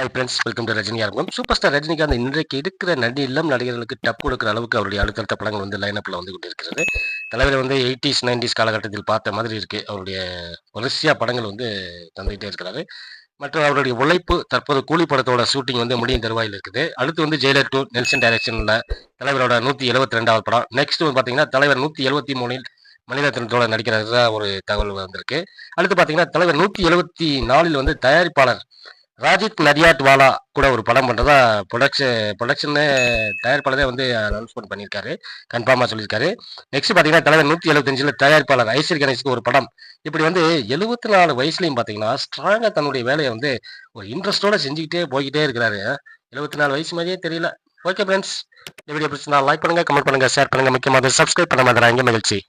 Hi friends welcome to Rajini ஆரம்பம் super star Rajinikanth இன்றைக்கு இருக்கிற நடி இல்லம் நடிகர்களுக்கு டப் கொடுக்குற அளவுக்கு அவருடைய அடுத்தடுத்த படங்கள் வந்து லைனப்பில் வந்து கொண்டிருக்கிறது. தலைவர் வந்து எயிட்டிஸ் நைன்டிஸ் காலகட்டத்தில் பார்த்த மாதிரி இருக்கு. அவருடைய வரிசையாக படங்கள் வந்து தந்துகிட்டே இருக்கிறாரு. மற்றும் அவருடைய உழைப்பு தற்போது கூலி படத்தோட ஷூட்டிங் வந்து முடியும் தருவாயில் இருக்குது. அடுத்து வந்து ஜெயிலர் டூ நெல்சன் டைரக்ஷனில் தலைவரோட நூற்றி எழுபத்தி ரெண்டாவது படம். நெக்ஸ்ட் வந்து பார்த்தீங்கன்னா தலைவர் நூற்றி எழுபத்தி மூணில் மணிரத்னத்தோட நடிக்கிறதா ஒரு தகவல் வந்திருக்கு. அடுத்து பார்த்தீங்கன்னா தலைவர் நூற்றி எழுபத்தி நாலில் வந்து தயாரிப்பாளர் ராஜித் நரியாட்வாலா கூட ஒரு படம் பண்ணுறதா ப்ரொடக்ஷன் ப்ரொடக்ஷன்னு தயாரிப்பாளரே வந்து அனௌன்ஸ்மெண்ட் பண்ணியிருக்காரு. கன்ஃபார்மாக சொல்லியிருக்காரு. நெக்ஸ்ட் பார்த்தீங்கன்னா தலைவர் நூற்றி எழுபத்தஞ்சில் தயாரிப்பாளர் ஐஸ்வர் கணேஷ்க்கு ஒரு படம். இப்படி வந்து எழுபத்தி நாலு வயசுலையும் பார்த்தீங்கன்னா ஸ்ட்ராங்காக தன்னுடைய வேலையை வந்து ஒரு இன்ட்ரெஸ்டோட செஞ்சுக்கிட்டே போய்கிட்டே இருக்கிறாரு. எழுபத்தி நாலு வயசு மாதிரியே தெரியல. ஓகே ஃப்ரெண்ட்ஸ் இந்த வீடியோ பிடிச்சிருந்தா லைக் பண்ணுங்க கமெண்ட் பண்ணுங்கள் ஷேர் பண்ணுங்க. முக்கியமாக சப்ஸ்கிரைப் பண்ண மாதிரி மகிழ்ச்சி.